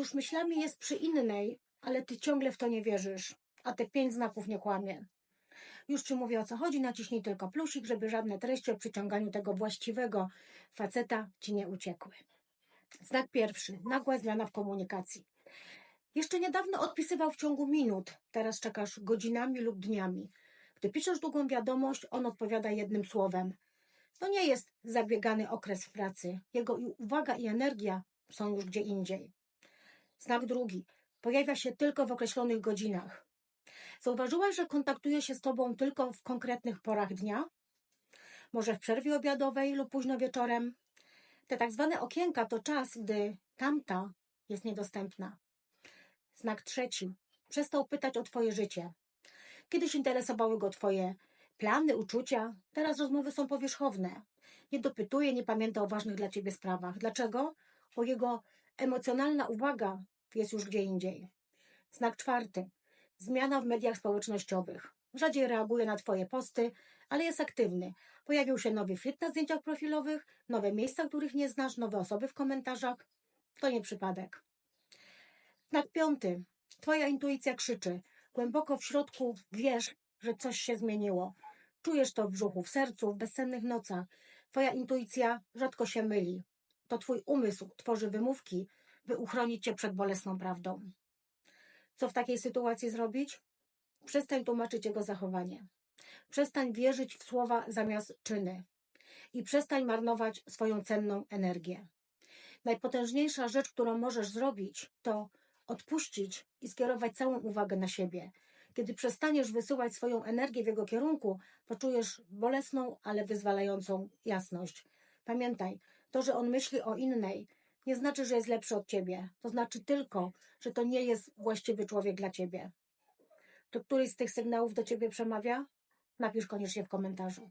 już myślami jest przy innej, ale ty ciągle w to nie wierzysz, a te pięć znaków nie kłamie. Już ci mówię o co chodzi, naciśnij tylko plusik, żeby żadne treści o przyciąganiu tego właściwego faceta ci nie uciekły. Znak pierwszy. Nagła zmiana w komunikacji. Jeszcze niedawno odpisywał w ciągu minut, teraz czekasz godzinami lub dniami. Gdy piszesz długą wiadomość, on odpowiada jednym słowem. To nie jest zabiegany okres pracy. Jego uwaga i energia są już gdzie indziej. Znak drugi. Pojawia się tylko w określonych godzinach. Zauważyłaś, że kontaktuje się z tobą tylko w konkretnych porach dnia? Może w przerwie obiadowej lub późno wieczorem? Te tak zwane okienka to czas, gdy tamta jest niedostępna. Znak trzeci. Przestał pytać o twoje życie. Kiedyś interesowały go twoje plany, uczucia. Teraz rozmowy są powierzchowne. Nie dopytuje, nie pamięta o ważnych dla ciebie sprawach. Dlaczego? Bo jego emocjonalna uwaga jest już gdzie indziej. Znak czwarty. Zmiana w mediach społecznościowych. Rzadziej reaguje na Twoje posty, ale jest aktywny. Pojawił się nowy fit na zdjęciach profilowych, nowe miejsca, których nie znasz, nowe osoby w komentarzach. To nie przypadek. Znak piąty. Twoja intuicja krzyczy. Głęboko w środku wiesz, że coś się zmieniło. Czujesz to w brzuchu, w sercu, w bezsennych nocach. Twoja intuicja rzadko się myli. To Twój umysł tworzy wymówki, by uchronić Cię przed bolesną prawdą. Co w takiej sytuacji zrobić? Przestań tłumaczyć jego zachowanie. Przestań wierzyć w słowa zamiast czyny. I przestań marnować swoją cenną energię. Najpotężniejsza rzecz, którą możesz zrobić, to odpuścić i skierować całą uwagę na siebie. Kiedy przestaniesz wysyłać swoją energię w jego kierunku, poczujesz bolesną, ale wyzwalającą jasność. Pamiętaj, to, że on myśli o innej, nie znaczy, że jest lepszy od ciebie. To znaczy tylko, że to nie jest właściwy człowiek dla ciebie. To któryś z tych sygnałów do ciebie przemawia? Napisz koniecznie w komentarzu.